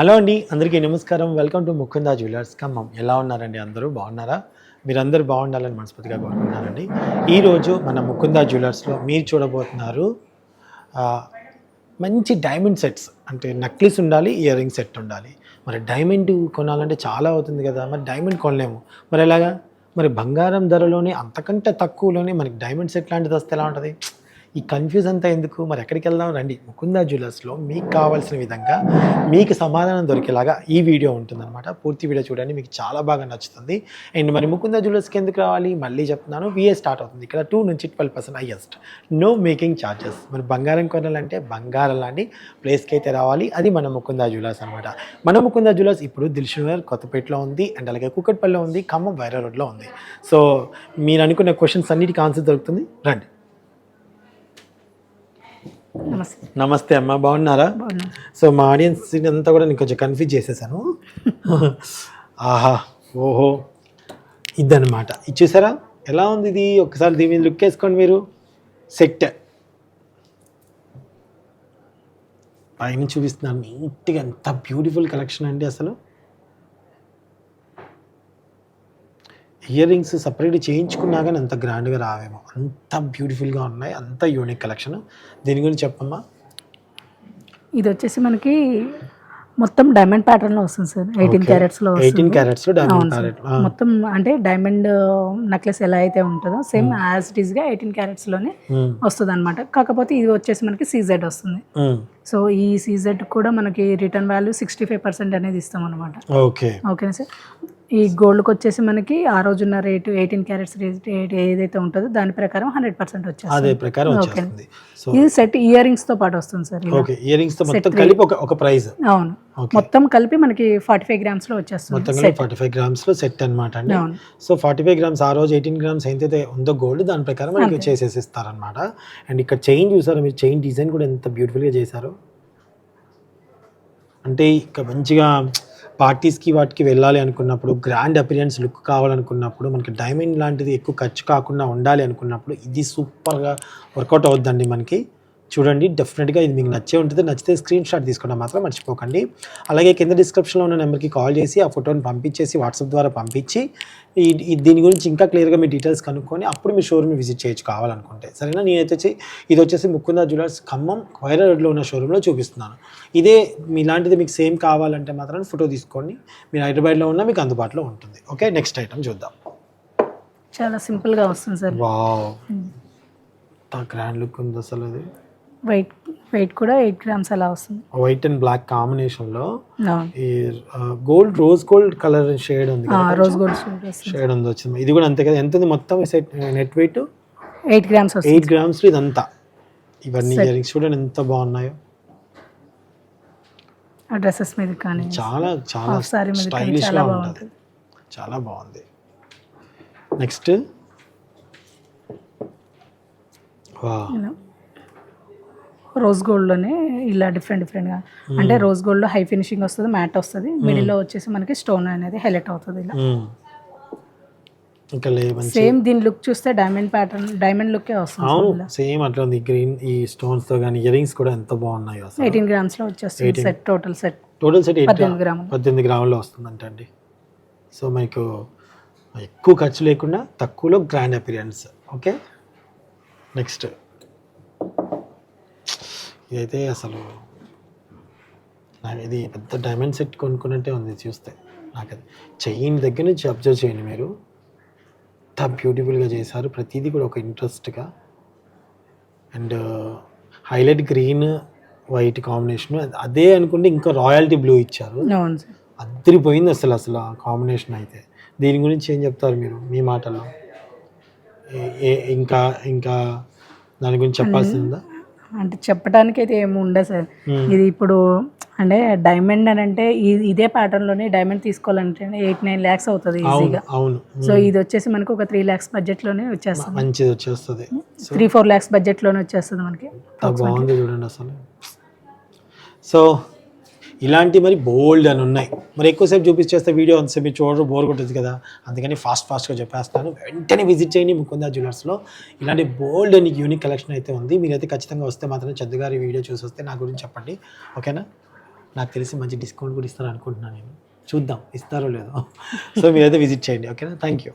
Hello అండి అందరికీ నమస్కారం. Welcome to Mukunda jewellers Khammam. ఎలా ఉన్నారండి అందరూ? బాగున్నారా? మీరందరూ బాగుండాలని మనస్ఫూర్తిగా కోరుకుంటున్నానండి. ఈరోజు మన ముకుందా జ్యువెలర్స్లో మీరు చూడబోతున్నారు మంచి డైమండ్ సెట్స్ అంటే నక్లీస్ ఉండాలి ఇయర్ రింగ్ సెట్ ఉండాలి. మరి డైమండ్ కొనాలంటే చాలా అవుతుంది కదా. మరి డైమండ్ కొనలేము. మరి ఎలాగా? మరి బంగారం ధరలోనే అంతకంటే తక్కువలోనే మనకి డైమండ్ సెట్ లాంటిది వస్తే ఎలా ఉంటుంది? ఈ కన్ఫ్యూజ్ అంతా ఎందుకు? మరి ఎక్కడికి వెళ్దాం? రండి. ముకుందా జ్యువెలర్స్లో మీకు కావాల్సిన విధంగా మీకు సమాధానం దొరికేలాగా ఈ వీడియో ఉంటుందన్నమాట. పూర్తి వీడియో చూడండి. మీకు చాలా బాగా నచ్చుతుంది. అండ్ మరి ముకుందా జ్యువెలర్స్కి ఎందుకు రావాలి? మళ్ళీ చెప్తున్నాను. విఏ స్టార్ట్ అవుతుంది. ఇక్కడ టూ నుంచి twelve percent highest no making charges మరి బంగారం కొనాలంటే బంగారం లాంటి ప్లేస్కి అయితే రావాలి. అది మన ముకుందా జ్యువెలర్స్ అనమాట మన ముకుందా జ్యువెలర్స్ ఇప్పుడు దిల్షునగర్ కొత్తపేటలో ఉంది. అండ్ అలాగే కుక్కట్పల్లిలో ఉంది. ఖమ్మం వైరా రోడ్లో ఉంది. సో మీరు అనుకున్న క్వశ్చన్స్ అన్నిటికీ ఆన్సర్ దొరుకుతుంది. రండి. నమస్తే. నమస్తే అమ్మ బాగున్నారా? బాగున్నా. సో మా ఆడియన్స్ అంతా కూడా నేను కొంచెం కన్ఫ్యూజ్ చేసేసాను. ఆహా ఓహో ఇదన్నమాట. ఇది చూసారా? ఎలా ఉంది ఇది? ఒకసారి దీని మీద లుక్ వేసుకోండి మీరు. సెట్. పైన చూపిస్తున్నాను నీట్గా ఎంత బ్యూటిఫుల్ కలెక్షన్ అండి అసలు. ఇయర్ రింగ్స్ సపరేట్ చేయించుకున్నా కానీ అంత గ్రాండ్గా రావేమో. అంత బ్యూటిఫుల్గా ఉన్నాయి. అంత యూనిక్ కలెక్షన్. దీని గురించి చెప్పమ్మా. ఇది వచ్చేసి మనకి మొత్తం డైమండ్ ప్యాటర్న్లో వస్తుంది సార్. ఎయిటీన్ క్యారెట్స్లో ఎయిటీన్ వస్తుంది క్యారెట్స్ డైమండ్ మొత్తం అంటే డైమండ్ నెక్లెస్ ఎలా అయితే ఉంటుందో సేమ్ యాజ్ ఇట్ ఈస్గా ఎయిటీన్ క్యారెట్స్లోనే వస్తుంది అనమాట కాకపోతే ఇది వచ్చేసి మనకి సీజెడ్ వస్తుంది. సో ఈ సీజెడ్ కూడా మనకి return value sixty five percent అనేది ఇస్తాం అనమాట ఓకే. ఓకేనా సార్? ఈ గోల్డ్కి వచ్చేసి మనకి ఆ రోజున్న రేటు ఎయిటీన్ క్యారెట్స్ రేట్ ఏదైతే ఉంటుందో దాని ప్రకారం హండ్రెడ్ పర్సెంట్ అదే వచ్చేస్తుంది ప్రకారం. వచ్చేస్తుంది. సో ఇది సెట్ ఇయర్ రింగ్స్తో పాటు వస్తుంది సార్. ఓకే ఇయర్ రింగ్స్తో మొత్తం కలిపి ఒక ఒక ప్రైస్ అవును. మొత్తం కలిపి మనకి ఫార్టీ ఫైవ్ గ్రామ్స్లో వచ్చేస్తుంది మొత్తం సెట్ ఫార్టీ ఫైవ్ గ్రామ్స్లో సెట్ అనమాట అండి. సో ఫార్టీ ఫైవ్ గ్రామ్స్ ఆ రోజు ఎయిటీన్ గ్రామ్స్ ఎంతైతే ఉందో గోల్డ్ దాని ప్రకారం మనకి. చేసేసి ఇస్తారనమాట అండ్ ఇక్కడ చైన్ చూసారు మీరు? చైన్ డిజైన్ కూడా ఎంత beautiful గా చేశారు. అంటే ఇక మంచిగా పార్టీస్కి వాటికి వెళ్ళాలి అనుకున్నప్పుడు గ్రాండ్ అపిరియన్స్ లుక్ కావాలనుకున్నప్పుడు మనకి డైమండ్ లాంటిది ఎక్కువ ఖర్చు కాకుండా ఉండాలి అనుకున్నప్పుడు ఇది సూపర్గా వర్కౌట్ అవుద్దండి మనకి. చూడండి డెఫినెట్గా ఇది మీకు నచ్చే ఉంటుంది. నచ్చితే స్క్రీన్ షాట్ తీసుకోవడం మాత్రం మర్చిపోకండి. అలాగే కింద డిస్క్రిప్షన్లో ఉన్న నెంబర్కి కాల్ చేసి ఆ ఫోటోని పంపించేసి వాట్సాప్ ద్వారా పంపించి ఈ దీని గురించి ఇంకా క్లియర్గా మీ డీటెయిల్స్ కనుక్కొని అప్పుడు మీ షోరూమ్ విజిట్ చేయొచ్చు కావాలనుకుంటే. సరేనా? నేనైతే వచ్చి ఇది వచ్చేసి ముకుందా జ్యువెలర్స్ ఖమ్మం వైరా రోడ్లో ఉన్న షోరూంలో చూపిస్తున్నాను. ఇదే మీలాంటిది మీకు సేమ్ కావాలంటే మాత్రం ఫోటో తీసుకోండి. మీరు హైదరాబాద్లో ఉన్న మీకు అందుబాటులో ఉంటుంది. ఓకే? నెక్స్ట్ ఐటమ్ చూద్దాం. చాలా సింపుల్గా వస్తుంది సార్. గ్రాండ్ లుక్ ఉంది అసలు అది. వెయిట్ వెయిట్ కూడా ఎయిట్ గ్రామ్స్ అలా వస్తుంది. వైట్ అండ్ బ్లాక్ కాంబినేషన్లో అవును ఈ gold rose gold colour shade ఉంది రోజ్ గోల్డ్ షేడ్ ఉంది వచ్చింది. ఇది కూడా అంతే కదా? ఎంత ఉంది మొత్తం? Set net weight eight grams eight grams ఇదంతా. ఇవన్నీ Set. ఇయర్ రింగ్స్ చూడండి ఎంత బాగున్నాయో. ఆ డ్రెస్సెస్ మీద కానీ చాలా చాలా స్టైలిష్గా ఉంటుంది. చాలా బాగుంది. నెక్స్ట్ వా రోజ్ గోల్డ్లోనే ఇలా డిఫరెంట్ డిఫరెంట్గా. అంటే రోజ్ గోల్డ్లో హై ఫినిషింగ్ వస్తుంది మ్యాట్ వస్తుంది. మిడిల్లో వచ్చేసి మనకి స్టోన్ అనేది హైలైట్ అవుతుంది ఇలా. సేమ్ దీని లుక్ చూస్తే డైమండ్ ప్యాటర్న్ డైమండ్ లుక్కే వస్తుంది సేమ్ అట్లా ఉంది. గ్రీన్ ఈ స్టోన్స్తో కానీ ఇయర్ రింగ్స్ కూడా ఎంత బాగున్నాయో అసలు. ఎయిటీన్ గ్రామ్స్లో వచ్చేస్తుంది 18. Set total set total set పద్దెనిమిది గ్రాములు. పద్దెనిమిది గ్రాముల్లో వస్తుందంట అండి. సో మీకు ఎక్కువ ఖర్చు లేకుండా తక్కువలో గ్రాండ్ అపిరియన్స్ ఓకే నెక్స్ట్ ఇదైతే అసలు నాకు ఇది పెద్ద డైమండ్ సెట్ కొనుక్కున్నట్టే ఉంది చూస్తే. నాకు అది చైన్ దగ్గర నుంచి అబ్జర్వ్ చేయండి మీరు. ఎంత బ్యూటిఫుల్గా చేశారు. ప్రతిదీ కూడా ఒక ఇంట్రెస్ట్గా and highlight green white combination అదే అనుకుంటే ఇంకా రాయల్టీ బ్లూ ఇచ్చారు. అద్దరిపోయింది అసలు అసలు ఆ కాంబినేషన్ అయితే. దీని గురించి ఏం చెప్తారు మీరు? మీ మాటల్లో ఇంకా ఇంకా దాని గురించి చెప్పాల్సిందా? అంటే చెప్పడానికి అయితే ఏమి ఉండదు సార్. Hmm. ఇది ఇప్పుడు అంటే డైమండ్ అని అంటే ఇదే ప్యాటర్న్లోనే డైమండ్ తీసుకోవాలంటే ఎయిట్ నైన్ ల్యాక్స్ అవుతుంది ఈజీగా అవును. సో ఇది వచ్చేసి మనకి ఒక త్రీ ల్యాక్స్ బడ్జెట్లోనే వచ్చేస్తుంది. మంచిది వచ్చేస్తుంది. త్రీ ఫోర్ ల్యాక్స్ బడ్జెట్లోనే వచ్చేస్తుంది మనకి. బాగుంది చూడండి అసలు. సో ఇలాంటి మరి బోల్డ్ అని ఉన్నాయి. మరి ఎక్కువసేపు చూపించేస్తే వీడియో అంతసేపు మీరు చూడరు బోర్ కొట్టదు కదా. అందుకని ఫాస్ట్ ఫాస్ట్గా చెప్పేస్తాను. వెంటనే విజిట్ చేయండి ముకుందా జ్యువెలర్స్లో ఇలాంటి బోల్డ్ అండ్ యూనిక్ కలెక్షన్ అయితే ఉంది. మీరైతే ఖచ్చితంగా వస్తే మాత్రం చందుగారి వీడియో చూసి వస్తే నా గురించి చెప్పండి. ఓకేనా నాకు తెలిసి మంచి డిస్కౌంట్ కూడా ఇస్తారనుకుంటున్నాను నేను. చూద్దాం ఇస్తారో లేదో. సో మీరైతే విజిట్ చేయండి. ఓకేనా థ్యాంక్ యూ